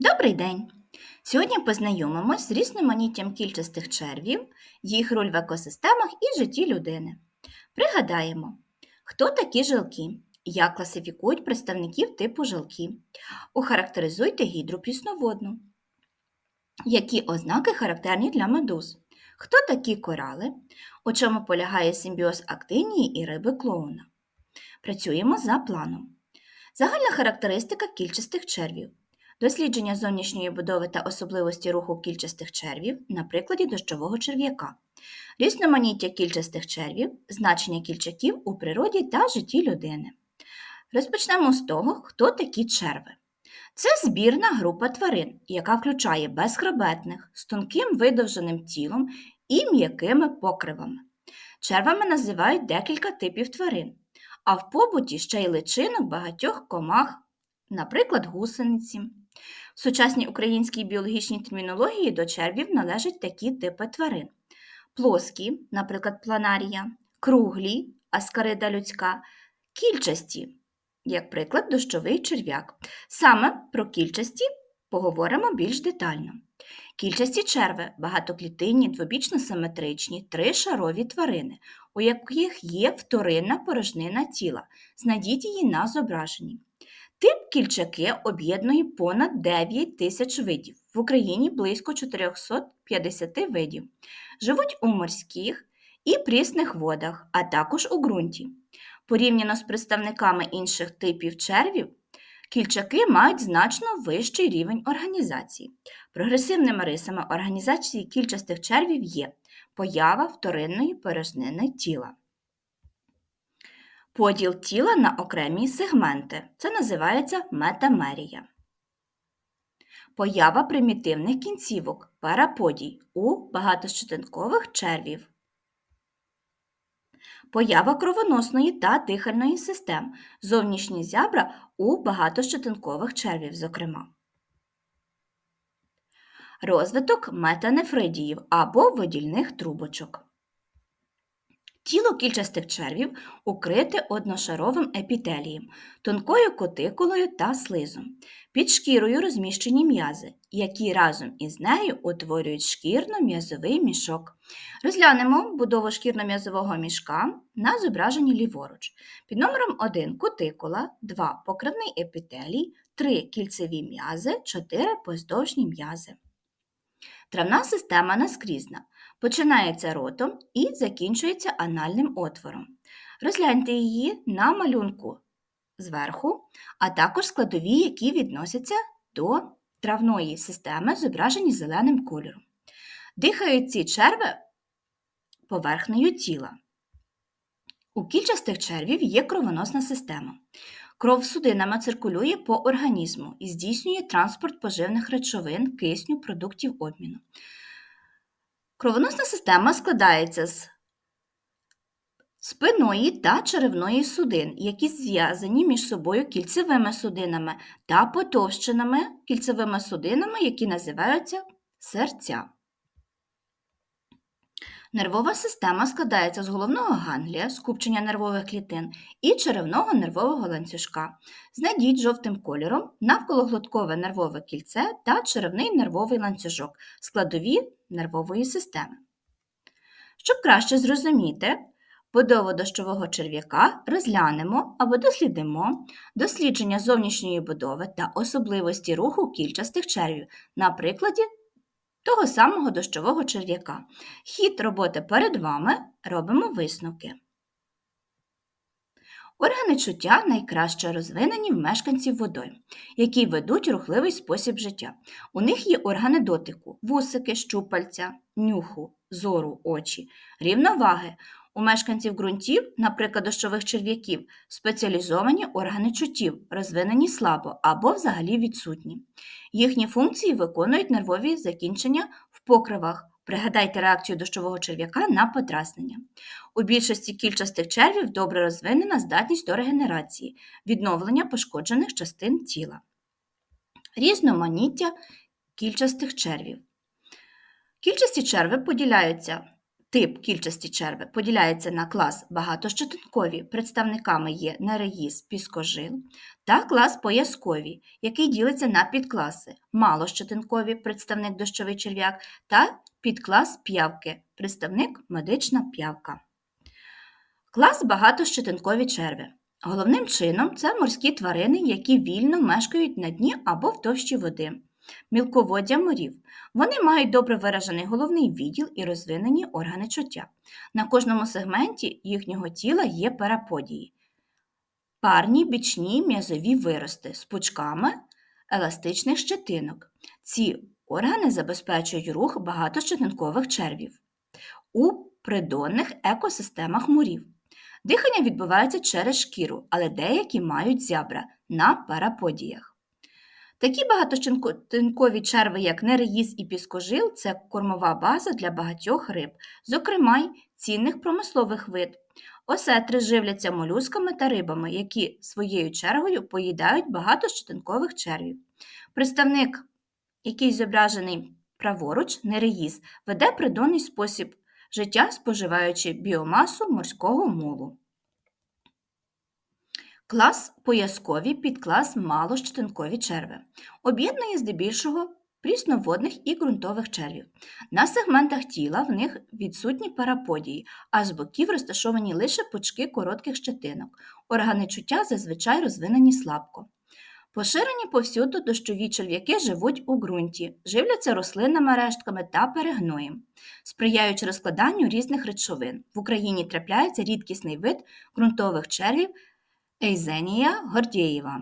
Добрий день! Сьогодні познайомимось з різноманіттям кільчастих червів, їх роль в екосистемах і житті людини. Пригадаємо, хто такі жилки, як класифікують представників типу жилки. Охарактеризуйте гідру прісноводну. Які ознаки характерні для медуз? Хто такі корали? У чому полягає симбіоз актинії і риби клоуна? Працюємо за планом. Загальна характеристика кільчастих червів. Дослідження зовнішньої будови та особливості руху кільчастих червів на прикладі дощового черв'яка. Різноманіття кільчастих червів, значення кільчаків у природі та житті людини. Розпочнемо з того, хто такі черви. Це збірна група тварин, яка включає безхребетних, з тонким видовженим тілом і м'якими покривами. Червами називають декілька типів тварин, а в побуті ще й личинок багатьох комах, наприклад, гусениці. В сучасній українській біологічній термінології до червів належать такі типи тварин: плоскі, наприклад, планарія, круглі, аскарида людська, кільчасті, як приклад, дощовий черв'як. Саме про кільчасті поговоримо більш детально. Кільчасті черви багатоклітинні, двобічно симетричні, тришарові тварини, у яких є вторинна порожнина тіла. Знайдіть її на зображенні. Тип кільчаки об'єднує понад 9 тисяч видів. В Україні близько 450 видів. Живуть у морських і прісних водах, а також у ґрунті. Порівняно з представниками інших типів червів, кільчаки мають значно вищий рівень організації. Прогресивними рисами організації кільчастих червів є поява вторинної порожнини тіла. Поділ тіла на окремі сегменти. Це називається метамерія. Поява примітивних кінцівок параподій у багатощетинкових червів. Поява кровоносної та дихальної систем, зовнішні зябра у багатощетинкових червів, зокрема. Розвиток метанефридіїв або видільних трубочок. Тіло кільчастих червів укрите одношаровим епітелієм, тонкою котикулою та слизом. Під шкірою розміщені м'язи, які разом із нею утворюють шкірно-м'язовий мішок. Розглянемо будову шкірно-м'язового мішка на зображенні ліворуч. Під номером 1 кутикула, 2 покривний епітелій, 3 кільцеві м'язи, 4 поздовжні м'язи. Травна система наскрізна. Починається ротом і закінчується анальним отвором. Розгляньте її на малюнку зверху, а також складові, які відносяться до травної системи, зображені зеленим кольором. Дихають ці черви поверхнею тіла. У кільчастих червів є кровоносна система. Кров судинами циркулює по організму і здійснює транспорт поживних речовин, кисню, продуктів обміну. Кровоносна система складається з спиної та черевної судин, які зв'язані між собою кільцевими судинами та потовщеними кільцевими судинами, які називаються серця. Нервова система складається з головного ганглія, скупчення нервових клітин і черевного нервового ланцюжка. Знайдіть жовтим кольором навкологлоткове нервове кільце та черевний нервовий ланцюжок, складові нервової системи. Щоб краще зрозуміти будову дощового черв'яка, розглянемо або дослідимо дослідження зовнішньої будови та особливості руху кільчастих червів на прикладі того самого дощового черв'яка. Хід роботи перед вами робимо висновки. Органи чуття найкраще розвинені в мешканців водой, які ведуть рухливий спосіб життя. У них є органи дотику, вусики, щупальця, нюху, зору, очі, рівноваги. У мешканців ґрунтів, наприклад, дощових черв'яків, спеціалізовані органи чуттів, розвинені слабо або взагалі відсутні. Їхні функції виконують нервові закінчення в покривах. Пригадайте реакцію дощового черв'яка на подразнення. У більшості кільчастих червів добре розвинена здатність до регенерації, відновлення пошкоджених частин тіла. Різноманіття кільчастих червів. Кільчасті черви поділяються тип кільчасті черви поділяється на клас багатощетинкові, представниками є нереїз, піскожил, та клас пояскові, який ділиться на підкласи малощетинкові, представник дощовий черв'як, та підклас п'явки, представник медична п'явка. Клас багатощетинкові черви. Головним чином це морські тварини, які вільно мешкають на дні або в товщі води. Мілководдя морів. Вони мають добре виражений головний відділ і розвинені органи чуття. На кожному сегменті їхнього тіла є параподії. Парні бічні м'язові вирости з пучками еластичних щетинок. Ці органи забезпечують рух багатощетинкових червів. У придонних екосистемах морів. Дихання відбувається через шкіру, але деякі мають зябра на параподіях. Такі багатощинкові черви, як нереїз і піскожил, це кормова база для багатьох риб, зокрема й цінних промислових вид. Осетри живляться молюсками та рибами, які своєю чергою поїдають багато багатощетинкових червів. Представник, який зображений праворуч, нереїз, веде придонний спосіб життя, споживаючи біомасу морського молу. Клас пояскові підклас малощетинкові черви. Об'єднує здебільшого прісноводних і ґрунтових червів. На сегментах тіла в них відсутні параподії, а з боків розташовані лише пучки коротких щетинок. Органи чуття зазвичай розвинені слабко. Поширені повсюду дощові черв'яки живуть у ґрунті, живляться рослинними рештками та перегноєм, сприяючи розкладанню різних речовин. В Україні трапляється рідкісний вид ґрунтових червів Ейзенія Гордєєва.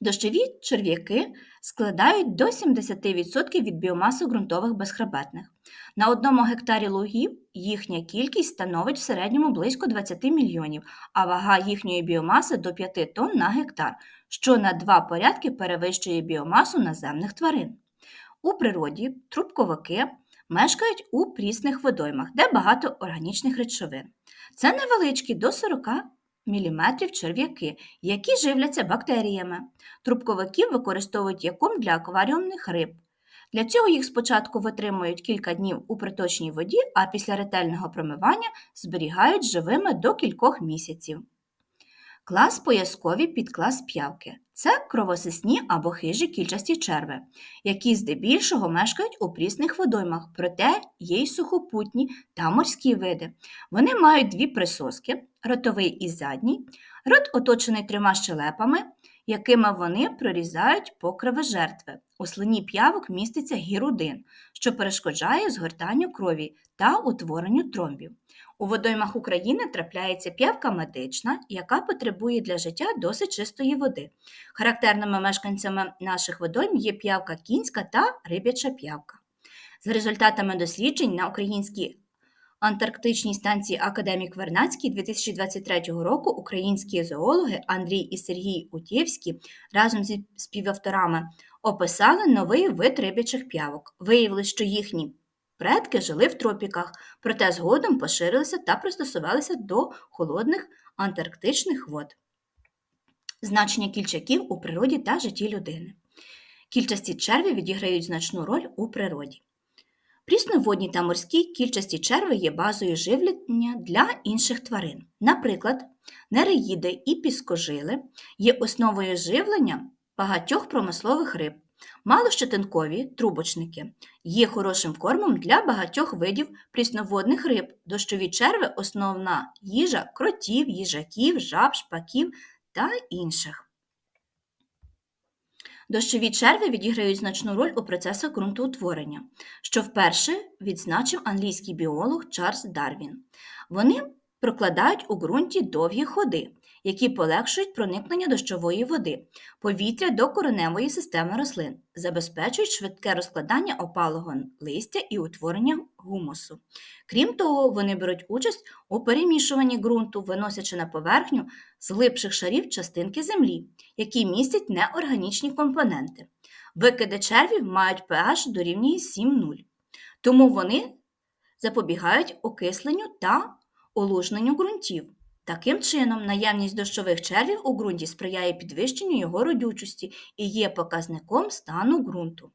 Дощові черв'яки складають до 70% від біомаси ґрунтових безхребетних. На одному гектарі лугів їхня кількість становить в середньому близько 20 мільйонів, а вага їхньої біомаси до 5 тонн на гектар, що на два порядки перевищує біомасу наземних тварин. У природі трубковики мешкають у прісних водоймах, де багато органічних речовин. Це невеличкі до 40 мм черв'яки, які живляться бактеріями. Трубковиків використовують як корм для акваріумних риб. Для цього їх спочатку витримують кілька днів у приточній воді, а після ретельного промивання зберігають живими до кількох місяців. Клас пояскові підклас п'явки це кровосисні або хижі кільчасті черви, які здебільшого мешкають у прісних водоймах, проте є й сухопутні та морські види. Вони мають дві присоски ротовий і задній, рот оточений трьома щелепами, якими вони прорізають покриви жертви. У слині п'явок міститься гірудин, що перешкоджає згортанню крові та утворенню тромбів. У водоймах України трапляється п'явка медична, яка потребує для життя досить чистої води. Характерними мешканцями наших водойм є п'явка кінська та рибяча п'явка. За результатами досліджень на українській антарктичній станції Академік Вернацький 2023 року українські зоологи Андрій і Сергій Утєвські разом зі співавторами описали новий вид рибячих п'явок. Виявили, що їхні предки жили в тропіках, проте згодом поширилися та пристосувалися до холодних антарктичних вод. Значення кільчаків у природі та житті людини. Кільчасті черві відіграють значну роль у природі. Прісноводні та морські кільчасті черви є базою живлення для інших тварин. Наприклад, нереїди і піскожили є основою живлення багатьох промислових риб. Малощетинкові трубочники є хорошим кормом для багатьох видів прісноводних риб. Дощові черви основна їжа кротів, їжаків, жаб, шпаків та інших. Дощові черви відіграють значну роль у процесах ґрунтоутворення, що вперше відзначив англійський біолог Чарльз Дарвін. Вони прокладають у ґрунті довгі ходи, які полегшують проникнення дощової води, повітря до кореневої системи рослин, забезпечують швидке розкладання опалого листя і утворення гумусу. Крім того, вони беруть участь у перемішуванні ґрунту, виносячи на поверхню з глибших шарів частинки землі, які містять неорганічні компоненти. Викиди червів мають pH дорівнює 7,0, тому вони запобігають окисленню та олужненню ґрунтів. Таким чином, наявність дощових червів у ґрунті сприяє підвищенню його родючості і є показником стану ґрунту.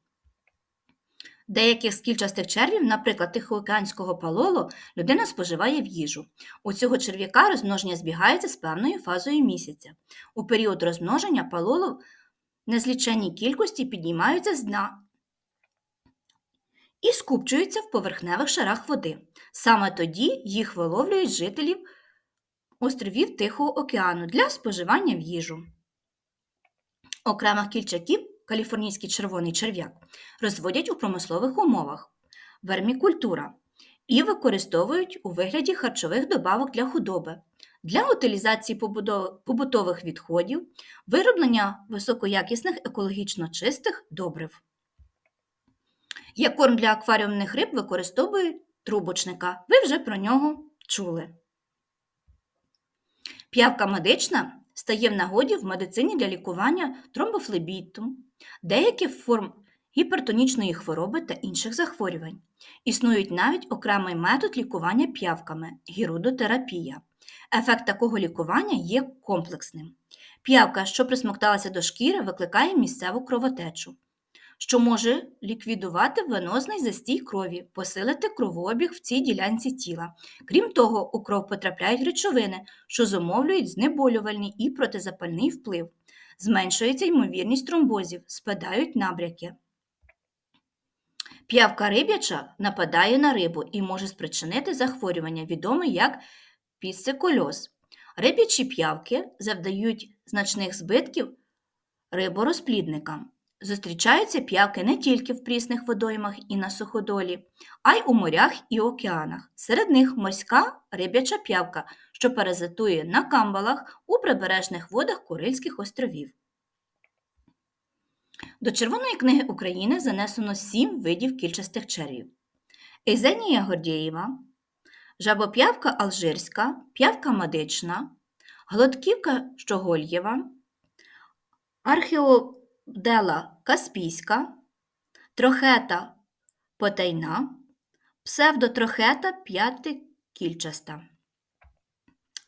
Деяких з кільчастих червів, наприклад, тихоокеанського палоло, людина споживає в їжу. У цього черв'яка розмноження збігається з певною фазою місяця. У період розмноження палоло в незліченній кількості піднімаються з дна і скупчуються в поверхневих шарах води. Саме тоді їх виловлюють жителів островів Тихого океану для споживання в їжу. Окремих кільчаків, каліфорнійський червоний черв'як, розводять у промислових умовах, вермікультура і використовують у вигляді харчових добавок для худоби, для утилізації побутових відходів, вироблення високоякісних екологічно чистих добрив. Як корм для акваріумних риб використовують трубочника. Ви вже про нього чули. П'явка медична стає в нагоді в медицині для лікування тромбофлебіту, деяких форм гіпертонічної хвороби та інших захворювань. Існують навіть окремий метод лікування п'явками гірудотерапія. Ефект такого лікування є комплексним. П'явка, що присмокталася до шкіри, викликає місцеву кровотечу, що може ліквідувати венозний застій крові, посилити кровообіг в цій ділянці тіла. Крім того, у кров потрапляють речовини, що зумовлюють знеболювальний і протизапальний вплив. Зменшується ймовірність тромбозів, спадають набряки. П'явка риб'яча нападає на рибу і може спричинити захворювання, відоме як пісцикольоз. Риб'ячі п'явки завдають значних збитків риборозплідникам. Зустрічаються п'явки не тільки в прісних водоймах і на суходолі, а й у морях і океанах. Серед них морська риб'яча п'явка, що паразитує на камбалах у прибережних водах Курильських островів. До Червоної книги України занесено сім видів кільчастих червів. Ейзенія Гордієва, жабоп'явка алжирська, п'явка медична, глотківка щогольєва, археобдела каспійська, трохета потайна, псевдотрохета п'ятикільчаста.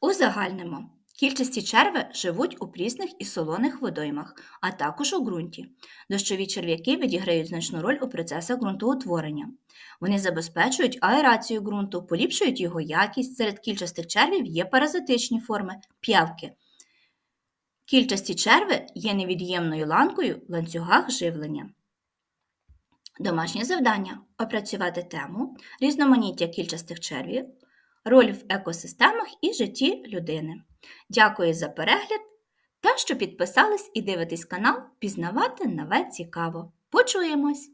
Узагальнимо. Кільчасті черви живуть у прісних і солоних водоймах, а також у ґрунті. Дощові черв'яки відіграють значну роль у процесах ґрунтоутворення. Вони забезпечують аерацію ґрунту, поліпшують його якість. Серед кільчастих червів є паразитичні форми п'явки. Кільчасті черви є невід'ємною ланкою в ланцюгах живлення. Домашнє завдання опрацювати тему різноманіття кільчастих червів, роль в екосистемах і житті людини. Дякую за перегляд та що підписались і дивитесь канал Пізнавати нове цікаво. Почуємось!